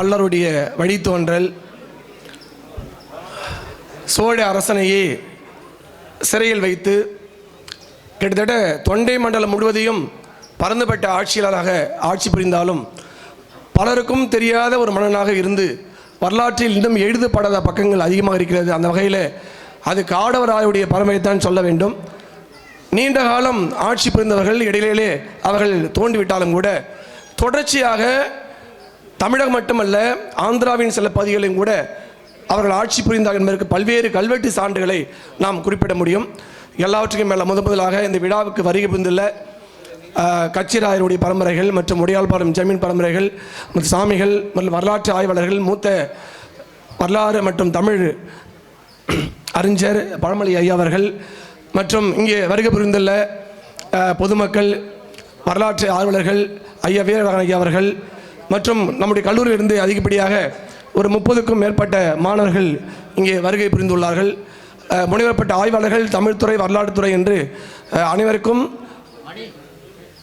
பல்லருடைய வழித்தோன்றல் சோழ அரசனையே சிறையில் வைத்து கிட்டத்தட்ட தொண்டை மண்டலம் முழுவதையும் பறந்துபட்ட ஆட்சியாளராக ஆட்சி புரிந்தாலும் பலருக்கும் தெரியாத ஒரு மன்னனாக இருந்து வரலாற்றில் இன்னும் எழுதப்படாத பக்கங்கள் அதிகமாக இருக்கிறது. அந்த வகையில் அது காடவராயுடைய பரமையைத்தான் சொல்ல வேண்டும். நீண்ட காலம் ஆட்சி புரிந்தவர்கள் இடையிலே அவர்கள் தோண்டிவிட்டாலும் கூட தொடர்ச்சியாக தமிழகம் மட்டுமல்ல ஆந்திராவின் சில பகுதிகளையும் கூட அவர்கள் ஆட்சி புரிந்தார் என்பதற்கு பல்வேறு கல்வெட்டு சான்றுகளை நாம் குறிப்பிட முடியும். எல்லாவற்றுக்கும் மேலே முத முதலாக இந்த விழாவுக்கு வருகை புரிந்துள்ள கச்சிராயருடைய பரம்பரைகள் மற்றும் உடையாள்பாடம் ஜமீன் பரம்பரைகள் மற்றும் சாமிகள் மற்றும் வரலாற்று ஆய்வாளர்கள் மூத்த வரலாறு மற்றும் தமிழ் அறிஞர் பழமொழி ஐயா அவர்கள் மற்றும் இங்கே வருகை புரிந்துள்ள பொதுமக்கள் வரலாற்று ஆர்வலர்கள் ஐயா வீரராகவன் ஐயா அவர்கள் மற்றும் நம்முடைய கல்லூரியிலிருந்து அதிகப்படியாக ஒரு முப்பதுக்கும் மேற்பட்ட மாணவர்கள் இங்கே வருகை புரிந்துள்ளார்கள். முனைவரப்பட்ட ஆய்வாளர்கள் தமிழ்துறை வரலாற்றுத்துறை என்று அனைவருக்கும்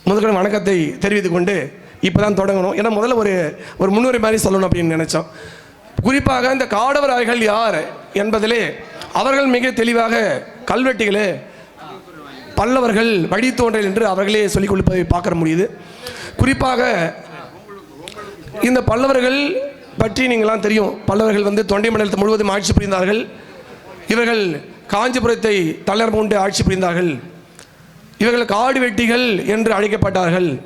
முதல்ல வணக்கத்தை தெரிவித்து கொண்டு இப்போ தான் தொடங்கணும். ஏன்னா முதல்ல ஒரு ஒரு முன்னுரை மாதிரி சொல்லணும் அப்படின்னு நினச்சோம். குறிப்பாக இந்த காடவராய்கள் யார் என்பதிலே அவர்கள் மிக தெளிவாக கல்வெட்டிகளே பல்லவர்கள் வழித்தோன்றல் என்று அவர்களே சொல்லிக் கொடுப்பதை பார்க்க முடியுது. குறிப்பாக இந்த பல்லவர்கள் பற்றி நீங்களாம் தெரியும். பல்லவர்கள் வந்து தொண்டை மண்டலத்தை முழுவதும் ஆட்சி புரிந்தார்கள். இவர்கள் காஞ்சிபுரத்தை தலைவர் கொண்டு ஆட்சி புரிந்தார்கள். இவர்கள் காடு வெட்டிகள் என்று அழைக்கப்பட்டார்கள்.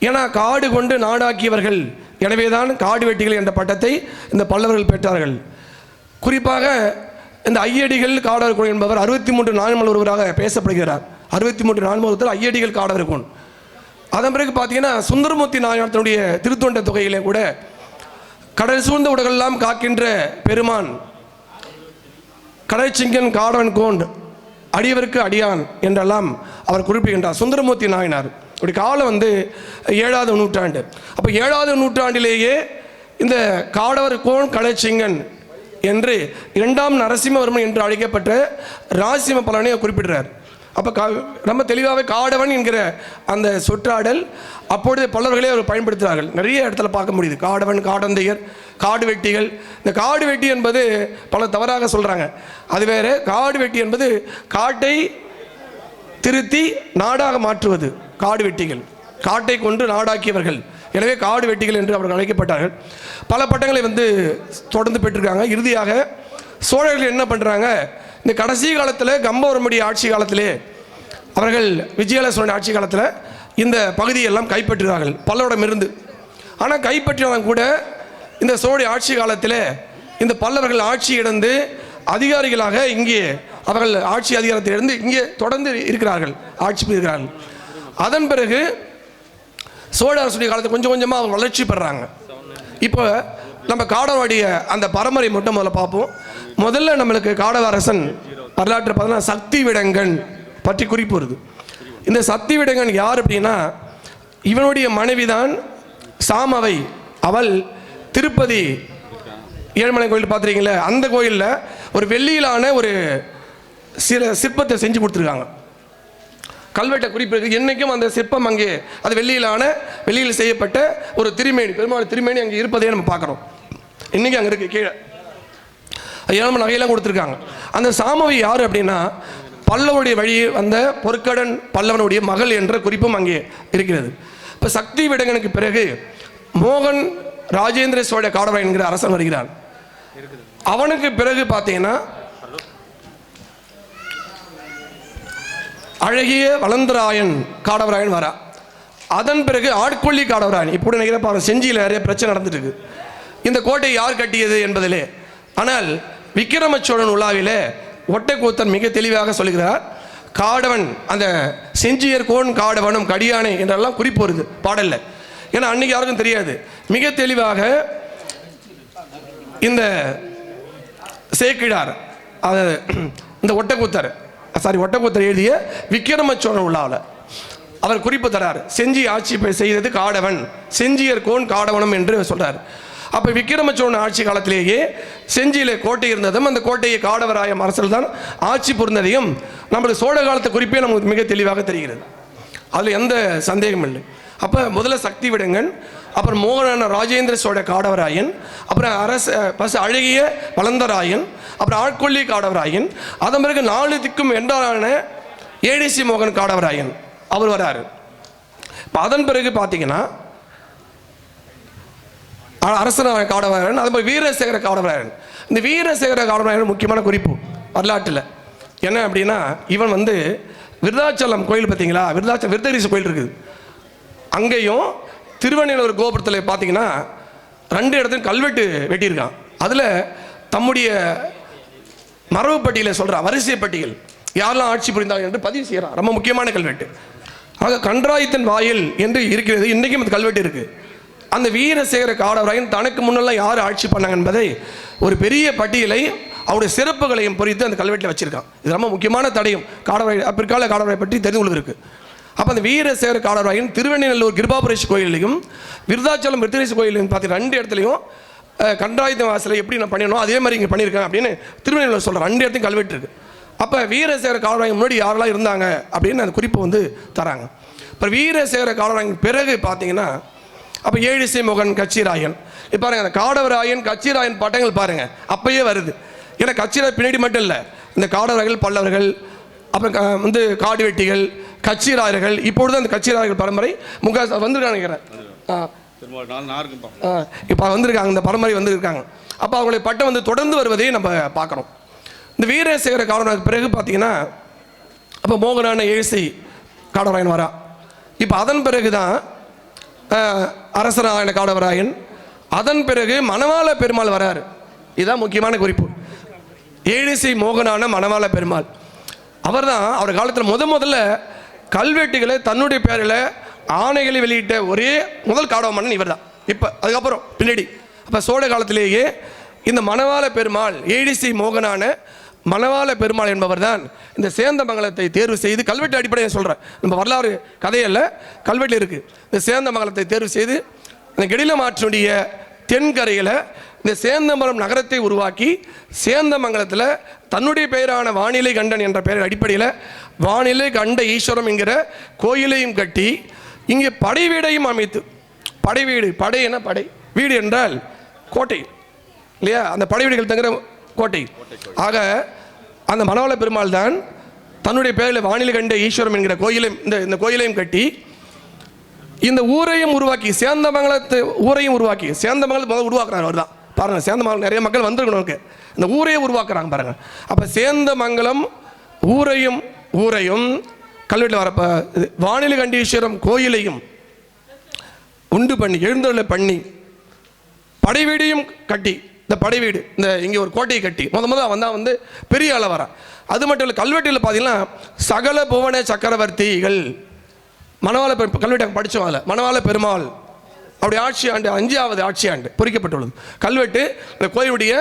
ஏன்னா காடு கொண்டு நாடாக்கியவர்கள். எனவேதான் காடு வெட்டிகள் என்ற பட்டத்தை இந்த பல்லவர்கள் பெற்றார்கள். குறிப்பாக இந்த ஐயடிகள் காடவர் என்பவர் அறுபத்தி மூன்று நான்மல் ஒருவராக பேசப்படுகிறார். அறுபத்தி மூன்று நான்மல் ஒருத்தர் ஐயடிகள் காடவர் அதன் பிறகு பார்த்தீங்கன்னா சுந்தரமூர்த்தி நாயனத்தினுடைய திருத்தொண்ட தொகையிலே கூட கடல் சூழ்ந்த உடலெல்லாம் காக்கின்ற பெருமான் கடற்சிங்கன் காடவன் கோண்ட் அடியவருக்கு அடியான் என்றெல்லாம் அவர் குறிப்பிடுகின்றார். சுந்தரமூர்த்தி நாயனார். இப்படி காலம் வந்து ஏழாவது நூற்றாண்டு. அப்போ ஏழாவது நூற்றாண்டிலேயே இந்த காடவர் கோன் கடற்சிங்கன் என்று இரண்டாம் நரசிம்மவர்மன் என்று அழைக்கப்பட்ட ராசிம்ம பலனை குறிப்பிடுறார். அப்போ கா ரொம்ப தெளிவாகவே காடவன் என்கிற அந்த சொற்றாடல் அப்பொழுது பல்லவர்களே அவர் பயன்படுத்துகிறார்கள். நிறைய இடத்துல பார்க்க முடியுது. காடவன் காடந்தையர் காடு வெட்டிகள். இந்த காடு வெட்டி என்பது பல தவறாக சொல்கிறாங்க அது வேறு காடு வெட்டி என்பது காட்டை திருத்தி நாடாக மாற்றுவது. காடு வெட்டிகள். காட்டை கொண்டு நாடாக்கியவர்கள். எனவே காடு வெட்டிகள் என்று அவர்கள் அழைக்கப்பட்டார்கள். பல பட்டங்களை வந்து தொடர்ந்து பெற்றிருக்காங்க. இறுதியாக சோழர்கள் என்ன பண்ணுறாங்க இந்த கடைசி காலத்தில் கம்பவரமுடைய ஆட்சி காலத்திலே அவர்கள் விஜயலட்சுமி ஆட்சி காலத்தில் இந்த பகுதியெல்லாம் கைப்பற்றுகிறார்கள் பல்லவரிடமிருந்து ஆனால் கைப்பற்றினாலும் கூட இந்த சோழ ஆட்சி காலத்தில் இந்த பல்லவர்கள் ஆட்சி இழந்து அதிகாரிகளாக இங்கே அவர்கள் ஆட்சி அதிகாரத்தில் இருந்து இங்கே தொடர்ந்து இருக்கிறார்கள் ஆட்சி புரிகிறார்கள். அதன் பிறகு சோழ அரசுடைய காலத்தில் கொஞ்சம் கொஞ்சமாக அவங்க வளர்ச்சி பெறாங்க. இப்போ நம்ம காடவாடிய அந்த பரம்பரை மட்டும் முதல்ல பார்ப்போம். முதல்ல நம்மளுக்கு காடவரசன் வரலாற்று பார்த்தீங்கன்னா சக்தி விடங்கன் பற்றி குறிப்பு வருது. இந்த சக்தி விடங்கன் யார் அப்படின்னா இவனுடைய மனைவிதான் சாமவை அவள் திருப்பதி ஏழுமலை கோயில் பார்த்துருக்கீங்களே அந்த கோயிலில் ஒரு வெள்ளியிலான ஒரு சில சிற்பத்தை செஞ்சு கொடுத்துருக்காங்க. கல்வெட்டை குறிப்பிருக்கு என்றைக்கும் அந்த சிற்பம் அங்கே அது வெள்ளியிலான வெள்ளியில் செய்யப்பட்ட ஒரு திருமேனி பெருமாள் திருமேனி அங்கே இருப்பதையே நம்ம பார்க்குறோம். இன்றைக்கி அங்கே இருக்குது கீழே. ஏழாம நகையெல்லாம் கொடுத்துருக்காங்க. அந்த சாமவி யார் அப்படின்னா பல்லவனுடைய வழி வந்த பொற்கடன் பல்லவனுடைய மகள் என்ற குறிப்பும் அங்கே இருக்கிறது. இப்போ சக்தி விடங்கனுக்கு பிறகு மோகன் ராஜேந்திர சோழ காடவன் என்கிற அரசன் வருகிறான். அவனுக்கு பிறகு பார்த்தீங்கன்னா அழகிய வளந்தராயன் காடவராயன் வரா. அதன் பிறகு ஆட்கொள்ளி காடவராயன். இப்படி நினைக்கிற பாருங்க செஞ்சியில் நிறைய பிரச்சனை நடந்துட்டு இருக்கு. இந்த கோட்டை யார் கட்டியது என்பதிலே. ஆனால் விக்கிரம சோழன் உலாவிலே ஒட்டைக்கூத்தன் மிக தெளிவாக சொல்லுகிறார் காடவன் அந்த செஞ்சியர் கோன் காடவனும் கடியானை என்றெல்லாம் குறிப்பு வருது பாடல்ல. ஏன்னா அன்னைக்கு யாருக்கும் தெரியாது. மிக தெளிவாக இந்த சேக்கிழார் அது இந்த ஒட்டக்கூத்தர் சாரி ஒட்டக்கூத்தர் எழுதிய விக்கிரம சோழன் உள்ளாவில் அவர் குறிப்பு தரார் செஞ்சி ஆட்சி செய்தது காடவன் செஞ்சியர் கோன் காடவனும் என்று சொல்றார். அப்போ விக்கிரம ஆட்சி காலத்திலேயே செஞ்சியிலே கோட்டை இருந்ததும் அந்த கோட்டையை காடவராயம் அரசல் தான் ஆட்சி புரிந்ததையும் நம்மளுக்கு சோழ காலத்து குறிப்பே நமக்கு மிக தெளிவாக தெரிகிறது. அதில் எந்த சந்தேகமும் இல்லை. அப்போ முதல்ல சக்தி விடங்கன் அப்புறம் மோகனான ராஜேந்திர சோழ காடவராயன் அப்புறம் அரச பசு அழகிய வளந்தராயன் அப்புறம் ஆட்கொள்ளி காடவராயன் அதன் பிறகு நாலு திக்கும் என்றான ஏடிசி மோகன் காடவராயன் அவர் வராரு. இப்போ அதன் பிறகு பார்த்தீங்கன்னா அரசன அரசனான காடவராயன் அது மாதிரி வீரசேகர காடவராயன் இந்த வீரசேகர காடவராயன் முக்கியமான குறிப்பு வரலாற்றில். என்ன அப்படின்னா இவன் வந்து விருதாச்சலம் கோயில் பார்த்தீங்களா? விருதாச்சலம் விருத்தகிரிசு கோயில் இருக்குது. அங்கேயும் திருவண்ணூர் கோபுரத்தில் பார்த்தீங்கன்னா ரெண்டு இடத்துலையும் கல்வெட்டு வெட்டியிருக்கான். அதில் தம்முடைய மரபு பட்டியலை சொல்கிறான் வரிசை பட்டியல் யாரெல்லாம் ஆட்சி புரிந்தார் என்று பதிவு செய்கிறான். ரொம்ப முக்கியமான கல்வெட்டு. ஆக கன்றாயத்தின் வாயில் என்று இருக்கிறது. இன்றைக்கும் அந்த கல்வெட்டு இருக்குது அந்த வீரசேகர காடவராயன் தனக்கு முன்னெல்லாம் யார் ஆட்சி பண்ணாங்க என்பதை ஒரு பெரிய பட்டியலை அவருடைய சிறப்புகளையும் பொறித்து அந்த கல்வெட்டில் வச்சுருக்கான். இது ரொம்ப முக்கியமான தடையும். காடவராய் பிற்கால காடவராய் பற்றி தெரிந்து கொள்வதற்கு. அப்போ அந்த வீரசேகர காடவராயன் திருவெண்ணநல்லூர் கிருபாபுரேஷ் கோயிலையும் விருதாச்சலம் விருத்தரேஷ் கோயிலையும் பார்த்து ரெண்டு இடத்துலையும் கண்டாயுத வாசலை எப்படி நான் பண்ணணும் அதே மாதிரி இங்கே பண்ணியிருக்கேன் அப்படின்னு திருவண்ணூர் சொல்கிறேன் ரெண்டு இடத்தையும் கல்வெட்டு இருக்குது அப்போ வீரசேகர காலராயன் முன்னாடி யாரெல்லாம் இருந்தாங்க அப்படின்னு அந்த குறிப்பு வந்து தராங்க. அப்புறம் வீரசேகர காலராயன் பிறகு பார்த்தீங்கன்னா அப்போ ஏழிசை மோகன் கச்சிராயன் இப்போ பாருங்க அந்த காடவராயன் கச்சிராயன் பட்டங்கள் பாருங்க அப்பயே வருது. ஏன்னா கச்சிராய் பின்னாடி மட்டும் இல்லை இந்த காடவராயர்கள் பல்லவர்கள் அப்புறம் வந்து காடு வெட்டிகள் கச்சிராயர்கள் இப்பொழுது அந்த கச்சிராயர்கள் பரம்பரை முக வந்திருக்காங்க. நினைக்கிறேன் இப்போ வந்திருக்காங்க இந்த பரம்பரை வந்திருக்காங்க. அப்போ அவங்களுடைய பட்டம் வந்து தொடர்ந்து வருவதை நம்ம பார்க்குறோம் இந்த வீரசேகர காலனாக்கு பிறகு பார்த்தீங்கன்னா அப்போ மோகனான எழுசி காடவராயன் வரா. இப்போ அதன் பிறகு தான் அரசராயன காடவராயன் அதன் பிறகு மணவாள பெருமாள் வராரு. இதுதான் முக்கியமான குறிப்பு. ஏழிசை மோகனான மணவாள பெருமாள். அவர் தான் அவர் காலத்தில் முத முதல்ல கல்வெட்டுகளை தன்னுடைய பேரில் ஆணைகளை வெளியிட்ட ஒரே முதல் காடவ மன்னன் இவர் தான் இப்போ அதுக்கப்புறம் பின்னாடி. அப்போ சோழ காலத்திலேயே இந்த மணவாள பெருமாள் ஏடிசி மோகனான மணவாள பெருமாள் என்பவர் தான் இந்த சேந்தமங்கலத்தை தேர்வு செய்து கல்வெட்டு அடிப்படையில் சொல்கிறேன் நம்ம வரலாறு கதையல்ல கல்வெட்டு இருக்குது இந்த சேந்தமங்கலத்தை தேர்வு செய்து இந்த கெடில மாற்றினுடைய தென்கரையில் இந்த சேந்தமரம் நகரத்தை உருவாக்கி சேந்தமங்கலத்தில் தன்னுடைய பெயரான வானிலை கண்டன் என்ற பெயர் அடிப்படையில் வானிலை கண்ட ஈஸ்வரம் என்கிற கோயிலையும் கட்டி இங்கே படை வீடையும் அமைத்து படை வீடு படை என படை. வீடு என்றால் கோட்டை. இல்லையா? அந்த படை வீடுகள் தங்குற கோட்டை. ஆக அந்த மணவாள பெருமாள் தான் தன்னுடைய பெயரில் வானிலை கண்ட ஈஸ்வரம் என்கிற கோயிலையும் இந்த இந்த கோயிலையும் கட்டி இந்த ஊரையும் உருவாக்கி சேந்தமங்கலத்து ஊரையும் உருவாக்கி சேந்தமங்கலத்தை முதல்ல உருவாக்குறாரு அவர் தான் பாருங்கள் சேந்தமங்கலம் நிறைய மக்கள் வந்திருக்கணும் அவருக்கு. இந்த ஊரையே உருவாக்குறாங்க பாருங்கள் அப்போ சேந்தமங்கலம் ஊரையும் ஊரையும் கல்வெட்டில் வரப்போ இது வானிலை கண்டீஸ்வரம் கோயிலையும் உண்டு பண்ணி எழுந்தருளை பண்ணி படைவீடையும் கட்டி இந்த படை வீடு இந்த இங்கே ஒரு கோட்டையை கட்டி முத முத வந்தால் வந்து பெரிய அளவு வரா. அது மட்டும் இல்லை கல்வெட்டில் பார்த்தீங்கன்னா சகல புவன சக்கரவர்த்திகள் மணவாள பெரு கல்வெட்டு படித்தோம் அதில் மணவாள பெருமாள் அப்படி ஆட்சி ஆண்டு அஞ்சாவது ஆட்சி ஆண்டு பொறிக்கப்பட்டுள்ளது. கல்வெட்டு இந்த கோயிலுடைய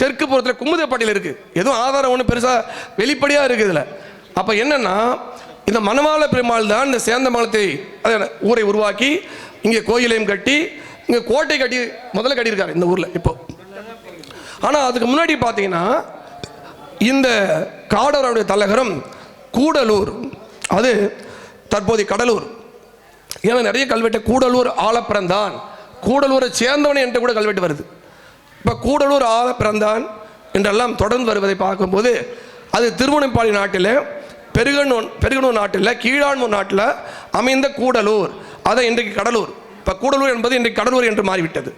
தெற்கு புறத்தில் குமுதப்பட்டியில் இருக்குது எதுவும் ஆதாரம் ஒன்றும் பெருசாக வெளிப்படையாக இருக்குது இதில். அப்போ என்னென்னா இந்த மணவாள பெருமாள் தான் இந்த சேந்த மலத்தை ஊரை உருவாக்கி இங்கே கோயிலையும் கட்டி இங்கே கோட்டை கட்டி முதல்ல கட்டியிருக்காரு இந்த ஊரில் இப்போது ஆனால் அதுக்கு முன்னாடி பார்த்தீங்கன்னா இந்த காடவருடைய தலைநகரம் கூடலூர். அது தற்போதைய கடலூர். ஏன்னா நிறைய கல்வெட்டு கூடலூர் ஆலப்பிறந்தான் கூடலூரை சேர்ந்தவன் என்று கூட கல்வெட்டு வருது. இப்போ கூடலூர் ஆலப்பிறந்தான் என்றெல்லாம் தொடர்ந்து வருவதை பார்க்கும்போது அது திருவண்ணப்பாடி நாட்டில் பெருகனூர் பெருகனூர் நாட்டில் கீழான்மூர் நாட்டில் அமைந்த கூடலூர். அதை இன்றைக்கு கடலூர். இப்போ கூடலூர் என்பது இன்றைக்கு கடலூர் என்று மாறிவிட்டது.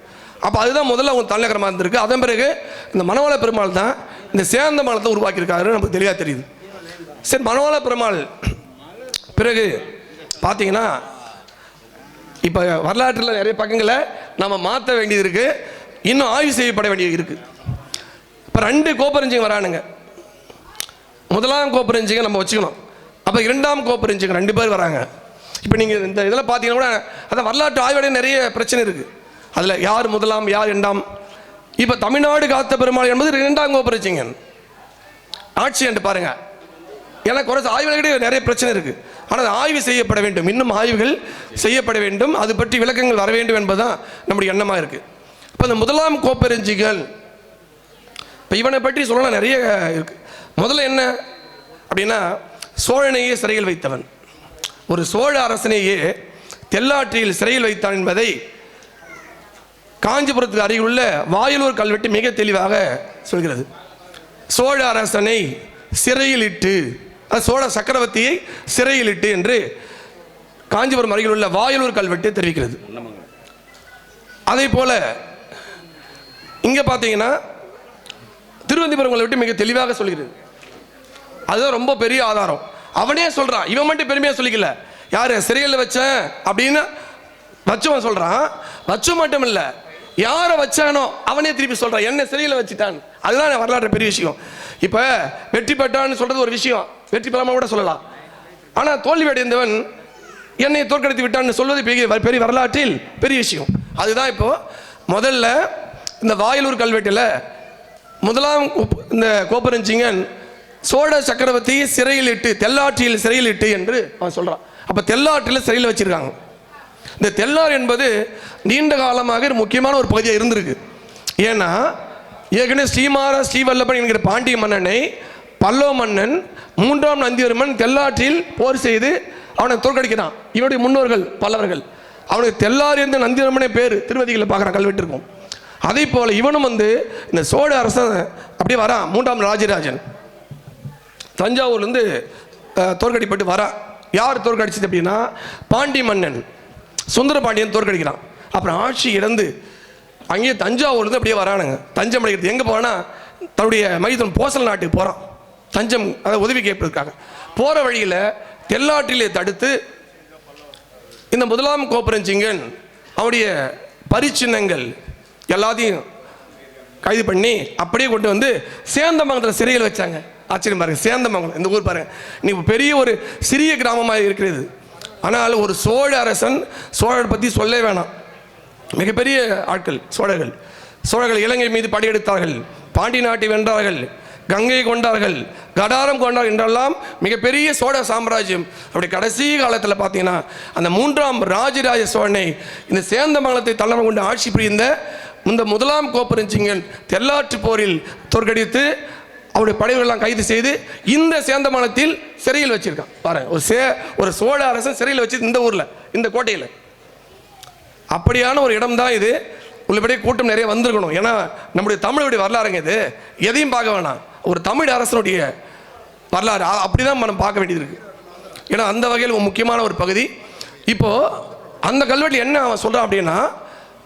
அப்போ அதுதான் முதல்ல அவங்க தலைநகரமாக இருந்திருக்கு அதன் பிறகு இந்த மணவாள பெருமாள் தான் இந்த சேந்த மலத்தை உருவாக்கியிருக்காரு நமக்கு தெளிவாக தெரியுது. சரி மணவாள பெருமாள் பிறகு பார்த்தீங்கன்னா இப்போ வரலாற்றில் நிறைய பக்கங்களை நம்ம மாற்ற வேண்டியது இருக்குது இன்னும் ஆய்வு செய்யப்பட வேண்டியது இருக்குது இப்போ ரெண்டு கோப்பரஞ்சிங்க வரானுங்க. முதலாம் கோப்பரஞ்சிங்க நம்ம வச்சுக்கணும். அப்போ இரண்டாம் கோப்பரஞ்சிங்க ரெண்டு பேர் வராங்க. இப்போ நீங்கள் இந்த இதில் பார்த்தீங்கன்னா கூட அதான் வரலாற்று ஆய்வுடைய நிறைய பிரச்சனை இருக்குது அதில் யார் முதலாம் யார் இரண்டாம்? இப்போ தமிழ்நாடு காத்த பெருமாள் என்பது இரண்டாம் கோபுரச்சிங்கன் ஆட்சி என்று பாருங்க. ஏன்னா குறைச்ச ஆய்வுகளிடையே நிறைய பிரச்சனை இருக்கு. ஆனால் ஆய்வு செய்யப்பட வேண்டும். இன்னும் ஆய்வுகள் செய்யப்பட வேண்டும். அது பற்றி விளக்கங்கள் வர வேண்டும் என்பதுதான் நம்முடைய எண்ணமாக இருக்கு. இப்போ இந்த முதலாம் கோப்பெருஞ்சிகள் இப்போ இவனை பற்றி சொல்லலாம் நிறைய இருக்கு. முதல்ல என்ன? அப்படின்னா சோழனையே சிறையில் வைத்தவன். ஒரு சோழ அரசனையே தெல்லாற்றியில் சிறையில் வைத்தான் என்பதை காஞ்சிபுரத்துக்கு அருகில் உள்ள வாயிலூர் கல்வெட்டு மிக தெளிவாக சொல்கிறது. சோழ அரசனை சிறையிலிட்டு இட்டு சோழ சக்கரவர்த்தியை சிறையிலிட்டு என்று காஞ்சிபுரம் அருகில் உள்ள வாயலூர் கல்வெட்டு தெரிவிக்கிறது. அதே போல இங்க பார்த்தீங்கன்னா திருவந்திபுரம் கல்வெட்டு மிக தெளிவாக சொல்கிறது. அதுதான் ரொம்ப பெரிய ஆதாரம். அவனே சொல்றான் இவன் மட்டும் பெருமையாக சொல்லிக்கல. யார் சிறையில் வச்சேன் அப்படின்னு வச்சவன் சொல்றான். வச்சு மட்டும் இல்லை யாரை வச்சானோ அவனே திருப்பி சொல்கிறான் என்ன சிறையில் வச்சுட்டான். அதுதான் வரலாற்று பெரிய விஷயம். இப்போ வெற்றி பெற்றான்னு சொல்றது ஒரு விஷயம். வெற்றி பெறாமல் கூட சொல்லலாம். ஆனால் தோல்வி அடைந்தவன் என்னை தோற்கடித்து விட்டான்னு சொல்வது பெரிய பெரிய வரலாற்றில் பெரிய விஷயம். அதுதான் இப்போ முதல்ல இந்த வாயிலூர் கல்வெட்டில் முதலாம் இந்த கோபுரஞ்சிங்கன் சோழ சக்கரவர்த்தி சிறையில் இட்டு தெல்லாற்றியில் சிறையில் இட்டு என்று அவன் சொல்கிறான் அப்போ தெல்லாற்றில் சிறையில் வச்சிருக்காங்க. இந்த தெல்லார் என்பது நீண்ட காலமாக ஒரு முக்கியமான ஒரு பகுதியாக இருந்திருக்கு. ஏன்னா ஏற்கனவே ஸ்ரீமார ஸ்ரீவல்லபன் என்கிற பாண்டிய மன்னனை பல்லவ மன்னன் மூன்றாம் நந்திவர்மன் தெல்லாற்றில் போர் செய்து அவனை தோற்கடிக்கிறான். இவனுடைய முன்னோர்கள் பல்லவர்கள். அவனுக்கு தெல்லார் என்ற நந்திவர்மனே பேர் திருவதிகளை பார்க்குறான் கல்வெட்டு இருக்கும் அதே போல் இவனும் வந்து இந்த சோழ அரசன் அப்படியே வரான் மூன்றாம் ராஜராஜன். தஞ்சாவூர்லேருந்து தோற்கடிப்பட்டு வரான். யார் தோற்கடிச்சது அப்படின்னா பாண்டி மன்னன். சுந்தரபாண்டியன் தோற்கடிக்கிறான். அப்புறம் ஆட்சி இழந்து அங்கேயே தஞ்சாவூர்லேருந்து அப்படியே வரானுங்க. தஞ்சம் அடைக்கிறது எங்கே போனால் தன்னுடைய மைதன் போசல் நாட்டுக்கு போகிறான் தஞ்சம் அதை உதவி கேட்பதற்காக. போகிற வழியில் தெல்லாற்றிலே தடுத்து இந்த முதலாம் கோபுரஞ்சிங்கன் அவருடைய பரிச்சின்னங்கள் எல்லாத்தையும் கைது பண்ணி அப்படியே கொண்டு வந்து சேந்தமங்கலத்தில் சிறையில் வச்சாங்க. ஆச்சரியம் பாருங்கள் சேந்தமங்கலம் இந்த ஊர் பாருங்க. இன்னைக்கு பெரிய ஒரு சிறிய கிராமமாக இருக்கிறது. ஆனால் ஒரு சோழ அரசன் சோழர் பற்றி சொல்லவே வேணாம். மிகப்பெரிய ஆட்கள் சோழர்கள். சோழர்கள் இலங்கை மீது படையெடுத்தார்கள். பாண்டி நாட்டை வென்றார்கள். கங்கை கொண்டார்கள். கடாரம் கொண்டார் என்றெல்லாம் மிகப்பெரிய சோழ சாம்ராஜ்யம். அப்படி கடைசி காலத்தில் பார்த்தீங்கன்னா அந்த மூன்றாம் ராஜராஜ சோழனை இந்த சேந்தமங்கலத்தை தலைமை கொண்டு ஆட்சி புரிந்த இந்த முதலாம் கோப்பரஞ்சிங்கன் தெல்லாற்று போரில் தோற்கடித்து அவருடைய படைவர்கள்லாம் கைது செய்து இந்த சேந்தமானத்தில் சிறையில் வச்சிருக்கான். பாரு ஒரு சே ஒரு சோழ அரசன் சிறையில் வச்சு இந்த ஊரில் இந்த கோட்டையில். அப்படியான ஒரு இடம் தான் இது. உள்ளபடியே கூட்டம் நிறைய வந்திருக்கணும். ஏன்னா நம்முடைய தமிழுடைய வரலாறுங்க இது. எதையும் பார்க்க வேணாம். ஒரு தமிழ் அரசனுடைய வரலாறு அப்படி அப்படிதான் நம்ம பார்க்க வேண்டியது இருக்குது ஏன்னா அந்த வகையில் ஒரு முக்கியமான ஒரு பகுதி. இப்போது அந்த கல்வெட்டில் என்ன அவன் சொல்கிறான் அப்படின்னா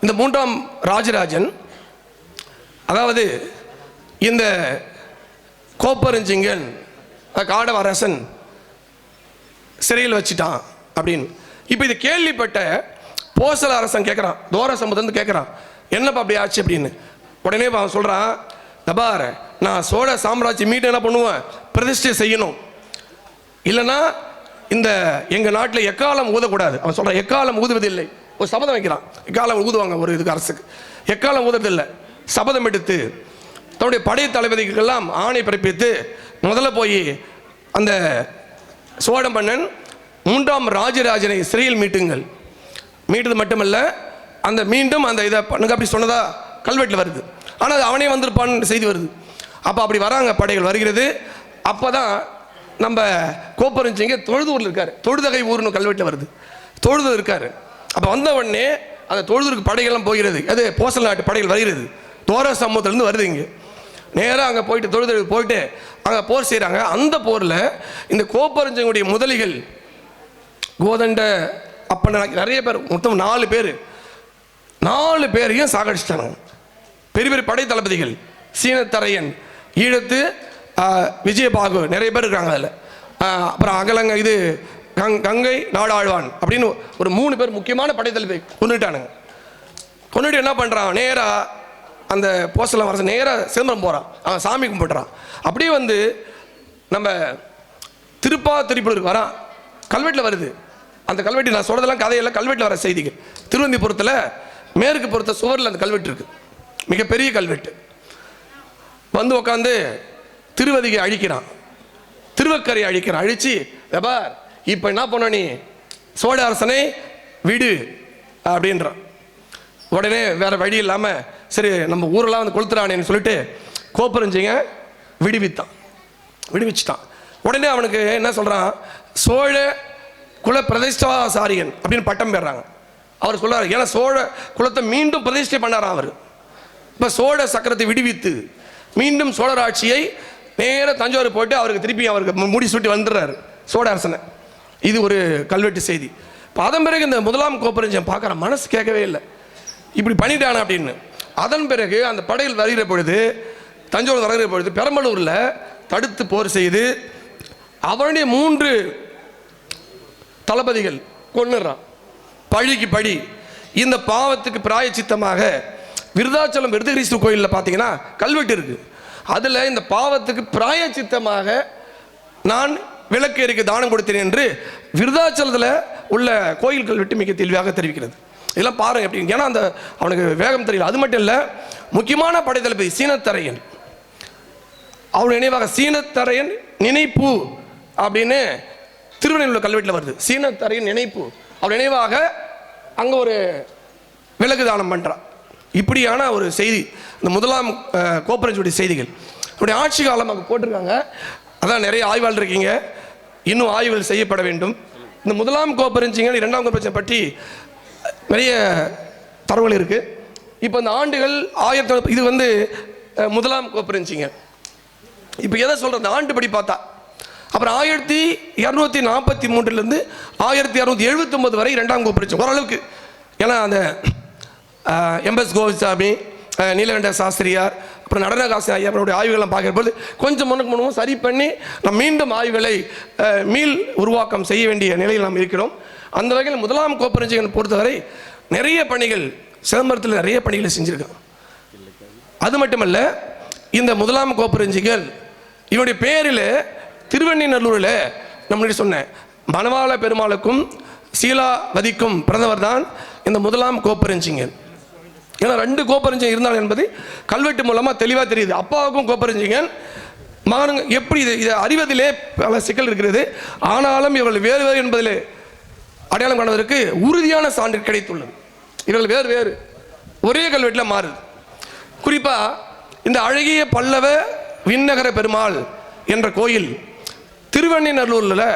இந்த மூன்றாம் ராஜராஜன் அதாவது இந்த கோப்பரஞ்சிங்கன் காடவ அரசன் சிறையில் வச்சிட்டான் அப்படின்னு. இப்போ இது கேள்விப்பட்ட போசல அரசன் கேட்குறான் தோர சம்பந்தம் கேட்குறான் என்னப்பா அப்படி ஆச்சு அப்படின்னு. உடனே அவன் சொல்கிறான் தபார நான் சோழ சாம்ராஜ்யம் மீட்டு என்ன பண்ணுவேன்? பிரதிஷ்டை செய்யணும். இல்லைன்னா இந்த எங்கள் நாட்டில் எக்காலம் ஊதக்கூடாது. அவன் சொல்கிறான் எக்காலம் ஊதுவதில்லை. ஒரு சபதம் வைக்கிறான். எக்காலம் ஊதுவாங்க ஒரு இதுக்கு அரசுக்கு. எக்காலம் ஊதுறதில்லை. சபதம் எடுத்து தன்னுடைய படை தளபதிகளுக்கெல்லாம் ஆணை பிறப்பித்து முதல்ல போய் அந்த சோழ மன்னன் மூன்றாம் ராஜராஜனை சிறையில் மீட்டுங்கள். மீட்டது மட்டுமல்ல அந்த மீண்டும் அந்த இதை பண்ணுங்க அப்படி சொன்னதா கல்வெட்டில் வருது. ஆனால் அது அவனே வந்திருப்பான்னு செய்தி வருது. அப்போ அப்படி வராங்க படைகள் வருகிறது. அப்போ தான் நம்ம கோப்பரஞ்சிங்க தொழுதூரில் இருக்கார். தொழுதகை ஊர்னு கல்வெட்டில் வருது. தொழுது இருக்கார். அப்போ வந்த உடனே அந்த தொழுதூருக்கு படைகள்லாம் போகிறது. அது போசல் நாட்டு படைகள் வருகிறது. தோர சமூகத்திலேருந்து வருது இங்கே. நேராக அங்கே போயிட்டு தொழுதலுக்கு போயிட்டு அங்கே போர் செய்கிறாங்க அந்த போரில் இந்த கோப்பரஞ்சங்களுடைய முதலிகள் கோதண்ட அப்பண்ண நிறைய பேர் மொத்தம் நாலு பேர். நாலு பேரையும் சாகடிச்சிட்டாங்க. பெரிய பெரிய படை தளபதிகள் சீனத்தரையன் ஈழத்து விஜயபாகு நிறைய பேர் இருக்காங்க அதில். அப்புறம் அகலங்க இது கங் கங்கை நாடாழ்வான் அப்படின்னு ஒரு மூணு பேர் முக்கியமான படை தளபதி கொண்டுட்டானுங்க. கொண்டுட்டு என்ன பண்ணுறான் நேராக அந்த போஸ்டல் அரசன் நேராக சிதம்பரம் போகிறான் அவன் சாமி கும்பிட்றான். அப்படியே வந்து நம்ம திருப்பா திருப்பூருக்கு வரான். கல்வெட்டில் வருது. அந்த கல்வெட்டு நான் சொல்கிறதெல்லாம் கதையெல்லாம் கல்வெட்டில் வர செய்திகள். திருவந்திபுரத்தில் மேற்கு புறத்த சுவரில் அந்த கல்வெட்டு இருக்கு. மிகப்பெரிய கல்வெட்டு. வந்து உட்காந்து திருவதிகை அழிக்கிறான். திருவக்கரை அழிக்கிறான். அழித்து பார் இப்போ என்ன பண்ண நீ? சோழ அரசனை விடு அப்படின்றான். உடனே வேற வழி இல்லாமல் சரி நம்ம ஊரெல்லாம் வந்து கொளுத்துறானேன்னு சொல்லிட்டு கோப்பரஞ்சிங்க விடுவித்தான். விடுவிச்சிட்டான். உடனே அவனுக்கு என்ன சொல்றான்? சோழ குல பிரதிஷ்டாசாரியன் அப்படின்னு பட்டம் பெறாங்க. அவர் சொல்றாரு ஏன்னா சோழ குலத்தை மீண்டும் பிரதிஷ்டை பண்ணாராம் அவர்? இப்போ சோழ சக்கரத்தை விடுவித்து மீண்டும் சோழர் ஆட்சியை நேர தஞ்சாவூர் போட்டு அவருக்கு திருப்பி அவருக்கு மு- முடி சுட்டி வந்துடுறாரு சோழ அரசனை. இது ஒரு கல்வெட்டு செய்தி. இப்போ அதன் பிறகு இந்த முதலாம் கோப்பரஞ்சன் பார்க்குற மனசு கேட்கவே இல்லை. இப்படி பண்ணிட்டானே அப்படின்னு. அதன் பிறகு அந்த படையில் வருகிற பொழுது தஞ்சாவூர் வருகிற பொழுது பெரம்பலூரில் தடுத்து போர் செய்து அவனுடைய மூன்று தளபதிகள் கொண்டுறான் பழிக்கு பழி. இந்த பாவத்துக்கு பிராயச்சித்தமாக விருதாச்சலம் விருதகிரிஸ்து கோயிலில் பார்த்தீங்கன்னா கல்வெட்டு இருக்கு. அதில் இந்த பாவத்துக்கு பிராயச்சித்தமாக நான் விளக்கு எரிக்க தானம் கொடுத்தேன் என்று விருதாச்சலத்தில் உள்ள கோயில்கள் கல்வெட்டு மிக தெளிவாக தெரிவிக்கிறது. இதெல்லாம் பாருங்க எப்படி ஏன்னா அந்த அவனுக்கு வேகம் தெரியல. அது மட்டும் இல்லை முக்கியமான படைத்தளபதி சீனத்தரையன். அவன் நினைவாக சீனத்தரையன் நினைப்பு அப்படின்னு திருவண்ணூர் கல்வெட்டில் வருது. சீனத்தரையன் நினைப்பு. அவன் நினைவாக அங்கே ஒரு விலகு தானம் பண்ணுறான் இப்படியான ஒரு செய்தி இந்த முதலாம் கோப்பரஞ்சுடைய செய்திகள். அப்படி ஆட்சி காலம் அங்கே போட்டிருக்காங்க. அதான் நிறைய ஆய்வாளர் இருக்கீங்க. இன்னும் ஆய்வுகள் செய்யப்பட வேண்டும். இந்த முதலாம் கோப்பரஞ்சிங்கள் இரண்டாம் கோப்பரஞ்சை பற்றி நிறைய தரவுகள் இருக்குது இப்போ இந்த ஆண்டுகள் ஆயிரத்தி இது வந்து முதலாம் கோப்பரிஞ்சிங்க இப்போ எதை சொல்கிறது இந்த ஆண்டு படி பார்த்தா அப்புறம் ஆயிரத்தி இரநூத்தி நாற்பத்தி மூன்றுலேருந்து ஆயிரத்தி இரநூத்தி எழுபத்தொம்பது வரை ரெண்டாம் கோப்பரிச்சம் ஓரளவுக்கு. ஏன்னா அந்த எம்எஸ் கோவிசாமி நீலகண்ட சாஸ்திரியார் அப்புறம் நடனகாசி ஐயா அவருடைய ஆய்வுகள்லாம் பார்க்கும்போது கொஞ்சம் முன்னுக்கு முன்னும் சரி பண்ணி நாம் மீண்டும் ஆய்வுகளை மீள் உருவாக்கம் செய்ய வேண்டிய நிலையில் நாம் இருக்கிறோம். அந்த வகையில் முதலாம் கோப்பரஞ்சிகன் பொறுத்தவரை நிறைய பணிகள் சிதம்பரத்தில் நிறைய பணிகளை செஞ்சுருக்கோம் அது மட்டுமல்ல இந்த முதலாம் கோப்பரஞ்சிகள் இவனுடைய பேரில் திருவெண்ணிநல்லூரில் நம்மளுடைய சொன்னேன் மணவாள பெருமாளுக்கும் சீலாவதிக்கும் பிறந்தவர் தான் இந்த முதலாம் கோப்பரஞ்சிங்கன் ஏன்னா ரெண்டு கோப்பரஞ்சிங்க இருந்தால் என்பது கல்வெட்டு மூலமாக தெளிவாக தெரியுது. அப்பாவுக்கும் கோப்பரஞ்சிங்கன் மகனுங்க எப்படி இது இதை அறிவதிலே பல சிக்கல் இருக்கிறது. ஆனாலும் இவர்கள் வேறு வேறு என்பதிலே அடையாளம் காணுவதற்கு உறுதியான சான்று கிடைத்துள்ளது. இவர்கள் வேறு வேறு. ஒரே கல்வெட்டில் மாறுது. குறிப்பாக இந்த அழகிய பல்லவ விண்ணகர பெருமாள் என்ற கோயில் திருவண்ணிநல்லூரில்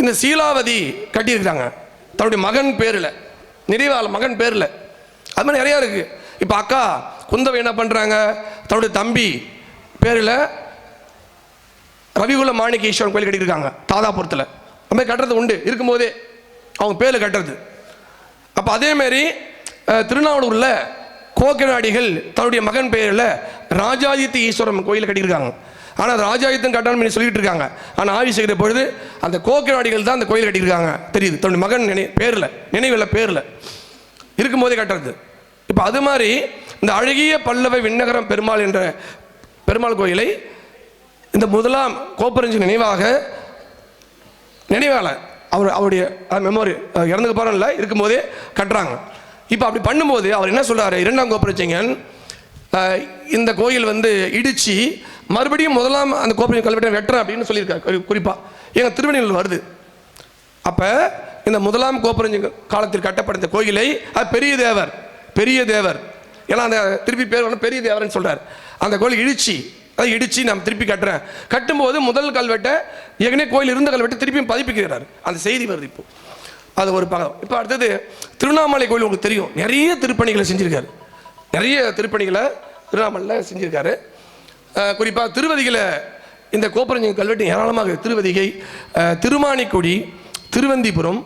இந்த சீலாவதி கட்டியிருக்காங்க தன்னுடைய மகன் பேரில் நிறைவாள் மகன் பேரில். அது மாதிரி நிறையா இருக்குது இப்போ அக்கா குந்தவை என்ன பண்ணுறாங்க தன்னுடைய தம்பி பேரில் ரவிகுல மாணிகேஸ்வரன் கோயில் கட்டியிருக்காங்க தாதாபுரத்தில். அந்த மாதிரி கட்டுறது உண்டு. இருக்கும்போதே அவங்க பேரில் கட்டுறது. அப்போ அதேமாரி திருநாவலூரில் கோக்கநாடிகள் தன்னுடைய மகன் பேரில் ராஜாதித்ய ஈஸ்வரம் கோயில் கட்டியிருக்காங்க. ஆனால் ராஜாதித்தன் கட்டணம் சொல்லிட்டு இருக்காங்க ஆனால் ஆய்வு செய்கிற பொழுது அந்த கோக்கநாடிகள் தான் அந்த கோயில் கட்டியிருக்காங்க. தெரியுது. தன்னுடைய மகன் நினை பேரில் நினைவில் பேரில். இருக்கும்போதே கட்டுறது. இப்போ அது மாதிரி இந்த அழகிய பல்லவ விண்ணகரம் பெருமாள் என்ற பெருமாள் கோயிலை இந்த முதலாம் கோப்பரஞ்சு நினைவாக நினைவால். அவர் அவருடைய மெமோரி இறந்துக்கு போகிறோம் இல்லை இருக்கும்போதே கட்டுறாங்க. இப்போ அப்படி பண்ணும்போது அவர் என்ன சொல்றாரு? இரண்டாம் கோபுரச்சிங்கன் இந்த கோயில் வந்து இடித்து மறுபடியும் முதலாம் அந்த கோபுரம் கல்வெட்டை வெட்டுறேன் அப்படின்னு சொல்லியிருக்காரு. குறிப்பாக எங்கள் திருவண்ணூரில் வருது. அப்போ இந்த முதலாம் கோபுரம் காலத்தில் கட்டப்பட்ட இந்த கோயிலை அது பெரிய தேவர் பெரிய தேவர். ஏன்னா அந்த திருப்பி பேர் வந்து பெரிய தேவர்னு சொல்கிறார் அந்த கோயில் இடிச்சு அதை இடித்து நான் திருப்பி கட்டுறேன். கட்டும்போது முதல் கல்வெட்டை ஏற்கனவே கோயில் இருந்த கல்வெட்டை திருப்பியும் பதிப்பிக்கிறார். அந்த செய்தி வருது இப்போ. அது ஒரு பகம் இப்போ அடுத்தது திருவண்ணாமலை கோயில் உங்களுக்கு தெரியும். நிறைய திருப்பணிகளை செஞ்சுருக்காரு. நிறைய திருப்பணிகளை திருவண்ணாமலையில் செஞ்சுருக்காரு. குறிப்பாக திருவதிகளை இந்த கோப்பரஞ்சு கல்வெட்டு ஏராளமாக திருவதிகை திருமானிக்குடி திருவந்திபுரம்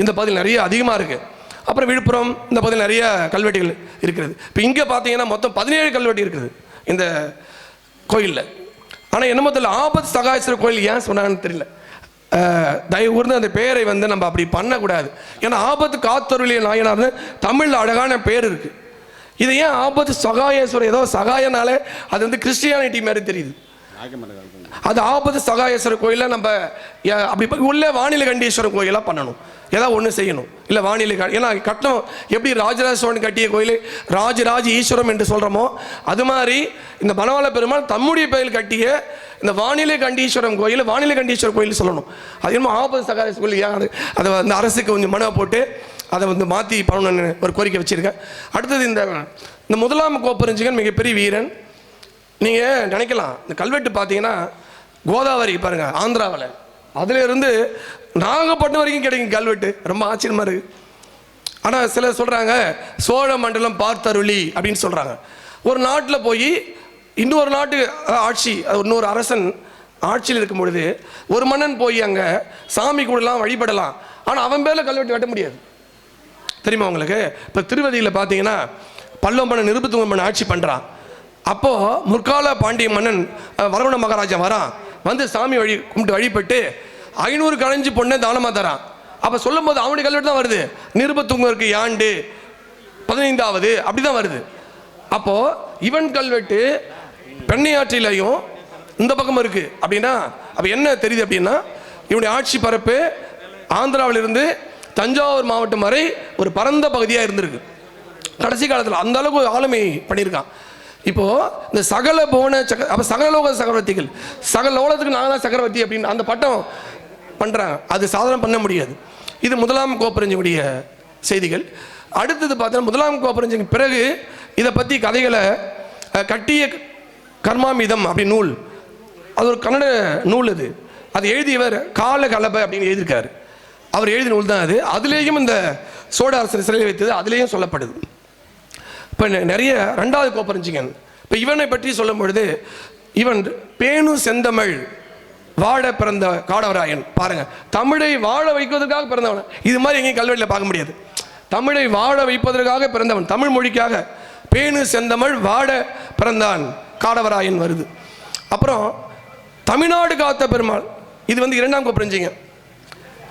இந்த பகுதியில் நிறைய அதிகமாக இருக்குது அப்புறம் விழுப்புரம் இந்த பகுதியில் நிறைய கல்வெட்டுகள் இருக்கிறது. இப்போ இங்கே பார்த்தீங்கன்னா மொத்தம் பதினேழு கல்வெட்டு இருக்குது. இந்த கோயிலில். ஆனால் என்னமோ தெரியல ஆபத் சகாயேஸ்வரர் கோயில் ஏன் சொன்னாங்கன்னு தெரியல. அஹ், தயவு கூர்ந்து அந்த பெயரை வந்து நம்ம அப்படி பண்ணக்கூடாது. ஏன்னா ஆபத்து காத்தொருளிய நாயனார்னு தமிழில் அழகான பேர் இருக்குது இது ஏன் ஆபத்து சகாயேஸ்வரர் ஏதோ சகாயனாலே அது வந்து கிறிஸ்டியானிட்டி மாதிரி தெரியுது. அது ஆபத்து சகாயேஸ்வரர் கோயிலில் நம்ம அப்படி உள்ளே வானிலை கண்டீஸ்வரர் கோயிலாக பண்ணணும். ஏதாவது ஒன்று செய்யணும். இல்லை வானிலை க- ஏன்னா கட்டணம் எப்படி ராஜராஜ சோழன் கட்டிய கோயில் ராஜராஜ ஈஸ்வரம் என்று சொல்கிறோமோ அது மாதிரி இந்த மணவாள பெருமாள் தம்முடைய பெயர் கட்டிய இந்த வானிலை கண்டீஸ்வரம் கோயில் வானிலை கண்டீஸ்வரர் கோயில் சொல்லணும். அது என்னமோ ஆபத்து சகாயேஸ்வரர் கோயில் ஏன் அது அதை அந்த அரசுக்கு கொஞ்சம் மனுவை போட்டு அதை வந்து மாற்றி பண்ணணும்னு ஒரு கோரிக்கை வச்சுருக்கேன். அடுத்தது இந்த இந்த முதலாம் கோப்பரஞ்சிகன் மிகப்பெரிய வீரன். நீங்கள் நினைக்கலாம். இந்த கல்வெட்டு பார்த்தீங்கன்னா கோதாவரி பாருங்கள் ஆந்திராவில். அதிலிருந்து நாகப்பட்டினம் வரைக்கும் கிடைக்கும் கல்வெட்டு. ரொம்ப ஆச்சரியமாக இருக்குது ஆனால் சிலர் சொல்கிறாங்க சோழ மண்டலம் பார்த்தருளி அப்படின்னு சொல்கிறாங்க ஒரு நாட்டில் போய் இன்னொரு நாட்டு ஆட்சி அது இன்னொரு அரசன் ஆட்சியில் இருக்கும் பொழுது ஒரு மன்னன் போய் அங்கே சாமி கூடலாம் வழிபடலாம். ஆனால் அவன் பேரில் கல்வெட்டு வெட்ட முடியாது. தெரியுமா உங்களுக்கு? இப்போ திருவதியில் பார்த்தீங்கன்னா பல்லவ மன்னன் ஆட்சி பண்ணுறான் அப்போது முற்கால பாண்டிய மன்னன் வரவண மகாராஜா வரான். வந்து சாமி வழி கும்பிட்டு வழிபட்டு ஐநூறு கலைஞ்சு பொண்ணை தானமாக தரான். அப்போ சொல்லும்போது அவனுடைய கல்வெட்டு தான் வருது. நிருபத்துங்கருக்கு யாண்டு? பதினைந்தாவது அப்படி தான் வருது. அப்போது இவன் கல்வெட்டு பெண்ணையாற்றிலையும் இந்த பக்கம் இருக்கு. அப்படின்னா அப்போ என்ன தெரியுது அப்படின்னா இவனுடைய ஆட்சி பரப்பு ஆந்திராவிலிருந்து தஞ்சாவூர் மாவட்டம் வரை ஒரு பரந்த பகுதியாக இருந்திருக்கு. கடைசி காலத்தில் அந்த அளவுக்கு ஆளுமை பண்ணியிருக்கான். இப்போது இந்த சகல போன சக்க அப்போ சகலலோக சக்கரவர்த்திகள் சகல லோகத்துக்கு நான் தான் சக்கரவர்த்தி அப்படின்னு அந்த பட்டம் பண்ணுறாங்க அது சாதனம் பண்ண முடியாது. இது முதலாம் கோப்பரஞ்சனுடைய செய்திகள். அடுத்தது பார்த்தா முதலாம் கோப்பரஞ்சனுக்கு பிறகு இதை பற்றி கதைகளை கட்டிய கர்மாமிதம் அப்படி நூல். அது ஒரு கன்னட நூல் அது. அது எழுதியவர் கால கலப அப்படின்னு எழுதியிருக்காரு. அவர் எழுதிய நூல் தான் அது. அதுலேயும் இந்த சோழ அரசர் சிலையை வைத்தது அதுலேயும் சொல்லப்படுது. இப்போ நிறைய ரெண்டாவது கோப்பரஞ்சிங்கன் இப்போ இவனை பற்றி சொல்லும் பொழுது இவன் பேணு செந்தமிழ் வாழ பிறந்த காடவராயன் பாருங்க. தமிழை வாழ வைப்பதற்காக பிறந்தவன். இது மாதிரி எங்கேயும் கல்வெட்டில் பார்க்க முடியாது. தமிழை வாழ வைப்பதற்காக பிறந்தவன். தமிழ் மொழிக்காக பேணு செந்தமிழ் வாழ பிறந்தான் காடவராயன் வருது. அப்புறம் தமிழ்நாடு காத்த பெருமாள். இது வந்து இரண்டாம் கோப்பரஞ்சிங்க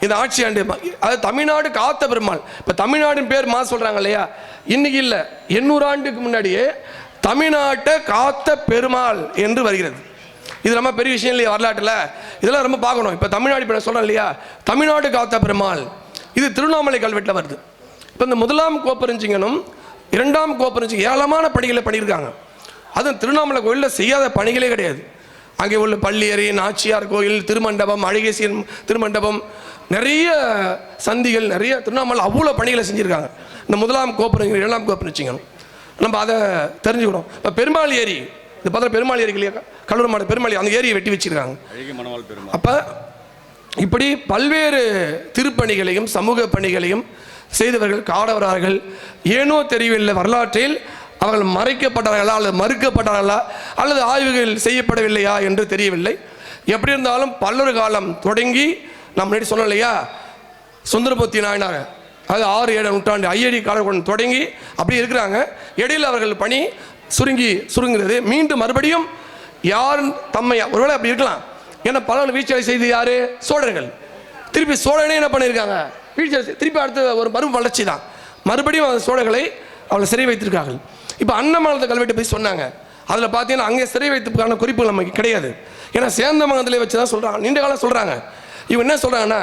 இந்த ஆட்சி ஆண்டு அது தமிழ்நாடு காத்த பெருமாள். இப்போ தமிழ்நாடுன்னு பேர் மா சொல்கிறாங்க இல்லையா? இன்னைக்கு இல்லை. எண்ணூறு ஆண்டுக்கு முன்னாடியே தமிழ்நாட்டை காத்த பெருமாள் என்று வருகிறது. இது ரொம்ப பெரிய விஷயம் இல்லையா வரலாற்றில்? இதெல்லாம் ரொம்ப பார்க்கணும். இப்போ தமிழ்நாடு இப்போ சொல்கிறேன் இல்லையா? தமிழ்நாடு காத்த பெருமாள். இது திருவண்ணாமலை கல்வெட்டில் வருது. இப்போ இந்த முதலாம் கோப்பரஞ்சிங்கனும் இரண்டாம் கோப்பரஞ்சிங்க ஏராளமான பணிகளை பண்ணியிருக்காங்க. அதுவும் திருவண்ணாமலை கோயிலில் செய்யாத பணிகளே கிடையாது. அங்கே உள்ள பள்ளியறை நாச்சியார் கோயில் திருமண்டபம் அழகேசியன் திருமண்டபம் நிறைய சந்திகள் நிறைய திருவண்ணாமலை அவ்வளோ பணிகளை செஞ்சுருக்காங்க. இந்த முதலாம் கோபுரம் இரண்டாம் கோபுரம் வச்சுக்கணும் நம்ம அதை தெரிஞ்சுக்கணும். இப்போ பெருமாள் ஏரி இது பார்த்தா பெருமாள் ஏரி இல்லையா? கடலூர் மாடு பெருமாள் அந்த ஏரியை வெட்டி வச்சிருக்காங்க. அப்போ இப்படி பல்வேறு திருப்பணிகளையும் சமூக பணிகளையும் செய்தவர்கள் காடவரார்கள். ஏனோ தெரியவில்லை வரலாற்றில் அவர்கள் மறைக்கப்பட்டார்களா அல்லது மறுக்கப்பட்டார்களா அல்லது ஆய்வுகள் செய்யப்படவில்லையா என்று தெரியவில்லை. எப்படி இருந்தாலும் பல்லொரு காலம் தொடங்கி நம்ம முன்னாடி சொன்னோம் இல்லையா சுந்தரபூர்த்தி நாயனார் அது ஆறு ஏழு நூற்றாண்டு ஐயடி காலகட்டம் தொடங்கி அப்படியே இருக்கிறாங்க. இடையில் அவர்கள் பணி சுருங்கி சுருங்குறது மீண்டும் மறுபடியும் யார் தம்மை ஒருவேளை அப்படி இருக்கலாம். ஏன்னா பல வீழ்ச்சியை செய்து யாரு? சோழர்கள். திருப்பி சோழனே என்ன பண்ணியிருக்காங்க? வீழ்ச்சி திருப்பி அடுத்த ஒரு மறு வளர்ச்சி தான். மறுபடியும் அந்த சோழர்களை அவளை சிறை வைத்திருக்கார்கள் இப்போ அன்னமானத்தை கல்வெட்டு போய் சொன்னாங்க. அதில் பார்த்தீங்கன்னா அங்கே சிறை வைத்துக்கான குறிப்புகள் நமக்கு கிடையாது. ஏன்னா சேந்தமங்கலத்திலே வச்சு தான் சொல்கிறாங்க நீண்ட காலம் சொல்கிறாங்க இவங்க என்ன சொல்கிறாங்கன்னா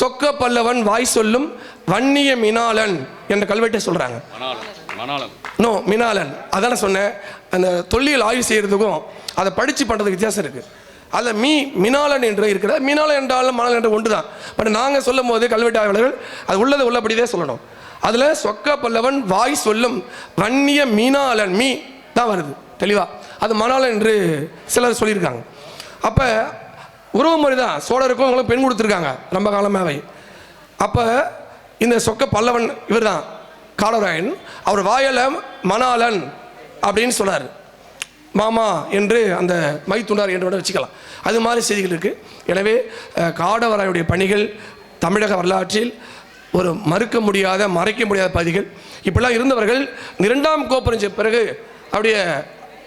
சொக்க பல்லவன் வாய் சொல்லும் வன்னிய மினாலன் என்ற கல்வெட்டை சொல்கிறாங்க மணாளன் மணாளன் நோ மினாலன் அதான சொன்னேன். அந்த தொல்லியல் ஆய்வு செய்கிறதுக்கும் அதை படித்து பண்ணுறதுக்கு வித்தியாசம் இருக்குது அதில் மீ மினாலன் என்று இருக்கிற மினாலன் என்றாலும் மணல் என்ற ஒன்று தான். பட் நாங்கள் சொல்லும் போது கல்வெட்டு ஆய்வாளர்கள் அது உள்ளது உள்ளபடியே சொல்லணும். அதில் சொக்க பல்லவன் வாய் சொல்லும் வன்னிய மீனாலன் மீ தான் வருது. தெளிவாக அது மணாலன் என்று சிலர் சொல்லியிருக்காங்க. அப்போ உறவு முறை தான் சோழருக்கும் அவங்களுக்கு பெண் கொடுத்துருக்காங்க. ரொம்ப காலமாகவே அப்போ இந்த சொக்க பல்லவன் இவர் தான் காலராயன். அவர் வாயல மணாலன் அப்படின்னு சொன்னார். மாமா என்று அந்த மைத்துண்டார் என்று கூட வச்சுக்கலாம். அது மாதிரி செய்திகள் இருக்குது எனவே காடவராயுடைய பணிகள் தமிழக வரலாற்றில் ஒரு மறுக்க முடியாத மறைக்க முடியாத பகுதிகள். இப்படிலாம் இருந்தவர்கள் இரண்டாம் கோப்பரஞ்ச பிறகு அவருடைய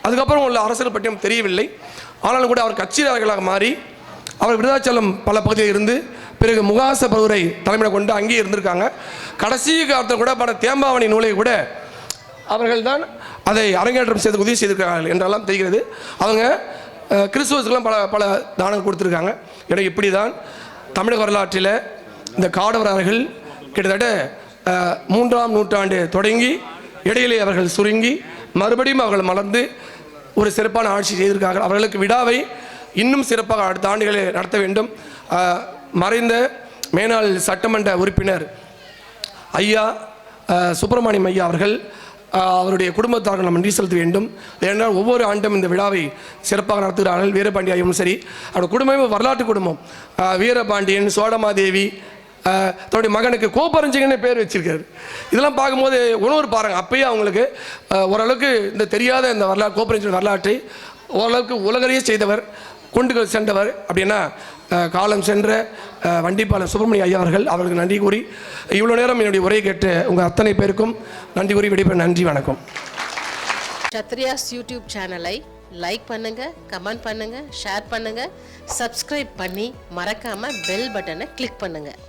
அதுக்கப்புறம் உள்ள அரசியல் பட்டியம் தெரியவில்லை. ஆனாலும் கூட அவர் கட்சியாளர்களாக மாறி அவர் விருதாச்சலம் பல பகுதியில் இருந்து பிறகு முகாச பருவரை தலைமையில கொண்டு அங்கேயே இருந்திருக்காங்க. கடைசி காலத்தில் கூட பல தேம்பாவணி நூலை கூட அவர்கள் தான் அதை அரங்கேற்றம் செய்து உதவி செய்திருக்கிறார்கள் என்றெல்லாம் தெரிகிறது. அவங்க அஹ், கிறிஸ்துவத்துக்கெல்லாம் பல பல தானங்கள் கொடுத்துருக்காங்க. எனக்கு இப்படி தான் தமிழக வரலாற்றில் இந்த காடவரார்கள் கிட்டத்தட்ட மூன்றாம் நூற்றாண்டு தொடங்கி இடையிலே அவர்கள் சுருங்கி மறுபடியும் அவர்கள் மலர்ந்து ஒரு சிறப்பான ஆட்சி செய்திருக்கார்கள் அவர்களுக்கு விடாவை இன்னும் சிறப்பாக அடுத்த ஆண்டுகளில் நடத்த வேண்டும். மறைந்த மேனாள் சட்டமன்ற உறுப்பினர் ஐயா சுப்பிரமணியம் ஐயா அவர்கள் அவருடைய குடும்பத்தார்கள் நாம் நன்றி செலுத்த வேண்டும். ஏனென்றால் ஒவ்வொரு ஆண்டும் இந்த விழாவை சிறப்பாக நடத்துகிறார்கள். வீரபாண்டி ஐயமும் சரி அவருடைய குடும்பமே வரலாற்று குடும்பம். வீரபாண்டியன் சோழமாதேவி தன்னுடைய மகனுக்கு கோப்பரஞ்சிங்கன்னு பேர் வச்சிருக்காரு. இதெல்லாம் பார்க்கும்போது உணவு பாருங்க. அப்பயே அவங்களுக்கு ஓரளவுக்கு இந்த தெரியாத இந்த வரலாறு கோப்பரஞ்சி வரலாற்றை ஓரளவுக்கு உலகறிய செய்தவர். கொண்டுகள் சென்றவர். அப்படின்னா காலம் சென்ற வண்டிப்பாளர் சுப்பிரமணிய ஐயா அவர்கள் அவர்களுக்கு நன்றி கூறி இவ்வளோ நேரம் என்னுடைய உரையை கேட்டு உங்கள் அத்தனை பேருக்கும் நன்றி கூறி விடைபெற நன்றி வணக்கம். சத்ரியாஸ் யூடியூப் சேனலை லைக் பண்ணுங்க கமெண்ட் பண்ணுங்க ஷேர் பண்ணுங்க சப்ஸ்கிரைப் பண்ணி மறக்காம பெல் பட்டனை கிளிக் பண்ணுங்கள்